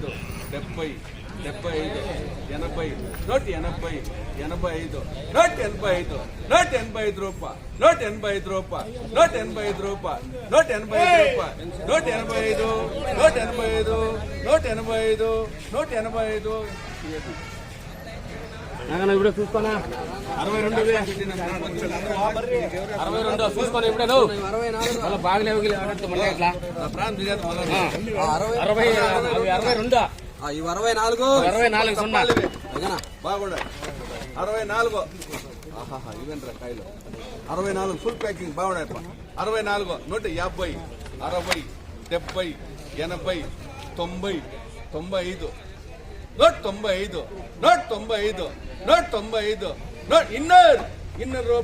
A note note ಎಂಬೈದು ನೋಟ note ರೂಪಾಯಿ note ಎಂಬುದು ನೋಟ್ ಎ ನೋಟ್ ಎ ఇప్పుడు చూసుకోనా అరవై రెండు అరవై రెండు చూసుకోని ఇప్పుడే మళ్ళీ బాగలేవు అరవై అరవై రెండా అరవై నాలుగు అరవై నాలుగు బాగుండ అరవై నాలుగు ఇవేంట్రా కాయలు అరవై నాలుగు ఫుల్ ప్యాకింగ్ బాగున్నాయి అరవై నాలుగు నూట యాభై అరవై డెబ్బై ఎనభై తొంభై తొంభై ఐదు ನೋಟ್ ತೊಂಬೈದು ಐದು ನೋಟ್ ತೊಂಬೈದು ನೋಟ್ ತೊಂಬೈದು ಇನ್ನೊಂದು ಇನ್ನೊರು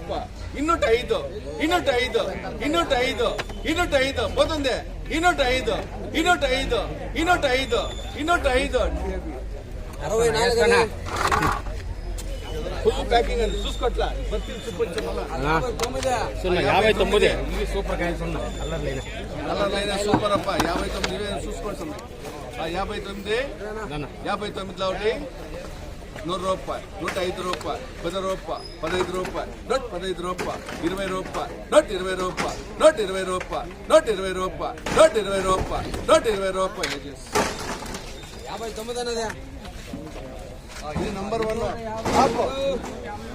ಇನ್ನೂಟ ಐದು ಇನ್ನೂಟ ಐದು ಇನ್ನೂಟ ಐದು ಇನ್ನೂಟ ಐದು ಬದೇ ಇನ್ನೊಟ್ಟ ಐದು ಇನ್ನೂಟ ಐದು ಇನ್ನೊಟ್ಟ ಐದು ಇನ್ನೊಟ್ಟ ಐದು ಕೊಟ್ಟು ಯಾವ ಸೂಪರ್ ಅಪ್ಪ ಯಾವ ತೊಂದರೆ యాభై తొమ్మిది యాభై తొమ్మిదిలో ఒకటి నూరు రూపాయి నూట ఐదు రూపాయి పది రూపాయి పదహైదు రూపాయి నూట పదహైదు రూపాయి ఇరవై రూపాయి నూట ఇరవై రూపాయి నూట ఇరవై రూపాయి నూట ఇరవై రూపాయి నూట ఇరవై రూపాయి నూట ఇరవై రూపాయలు యాభై తొమ్మిది అన్నదే ఇది నంబర్ వన్ నూట యాభై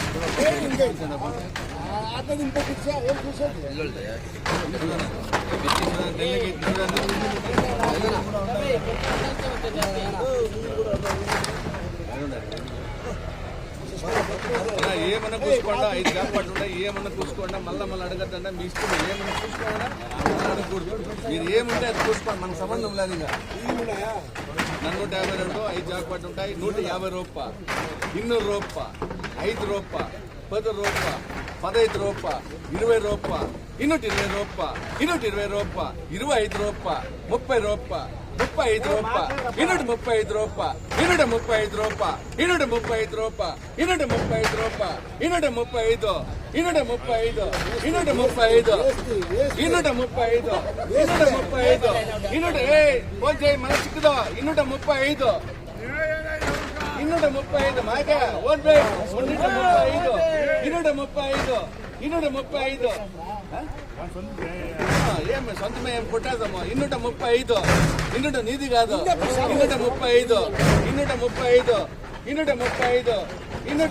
ఏమన్నా చూసుకోండా ఐదు కాపాటు ఉన్నాయి ఏమన్నా చూసుకోండా మళ్ళీ మళ్ళీ అడగద్దండా మీ ఇష్టం ఏమన్నా చూసుకోండా అనకూడదు మీరు ఏముంటే అది చూసుకోండి మనకు సంబంధం లేదు ఇంకా నూట యాభై రెండు ఐదు జాక్పాట్ ఉంటాయి నూట యాభై రూపాయ ఇన్నూరు రూపాయ ಐದು ರೂಪ ಪದು ರೂಪ ಪದೈದು ರೂಪ ಇರುವೆ ರೂಪ ಇನ್ನೂಟ ಇರುವೆ ರೂಪ ಇನ್ನೂಟ ಇರುವೆ ರೂಪ ಇರುವ ಐದು ರೂಪ ಮುಪ್ಪೈ ರೂಪ ಮುಪ್ಪೈದು ರೂಪ ಇನ್ನೂಟ ಮುಪ್ಪೈದು ರೂಪ ಇನ್ನೂಟ ಮುಪ್ಪೈದು ರೂಪ ಇನ್ನೂಟ ಮುಪ್ಪೈದು ರೂಪ ಇನ್ನೂಟ ಮುಪ್ಪೈದು ರೂಪ ಇನ್ನೂಟ ಮುಪ್ಪೈದು ಇನ್ನೂಟ ಮುಪ್ಪೈದು ಇನ್ನೂಟ ಮುಪ್ಪೈದು ಇನ್ನೂಟ ಮುಪ್ಪೈದು ಇನ್ನೂಟ ಮುಪ್ಪೈದು ಇನ್ನೂಟ ಏ ಓ ಜೈ ಮನಸ್ಸಿಕ್ಕದ ಇನ್ನೂಟ ಮುಪ್ಪೈದು ಮುಖಬೇಕು ಮುಂದೆ ಇನ್ನೊಂದು ಮುಪ್ಪ ಐದು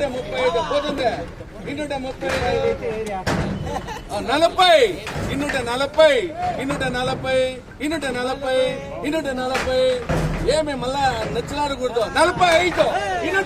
ಐದು ಗುರ್ದು ನೆಚ್ಚಲ ಐದು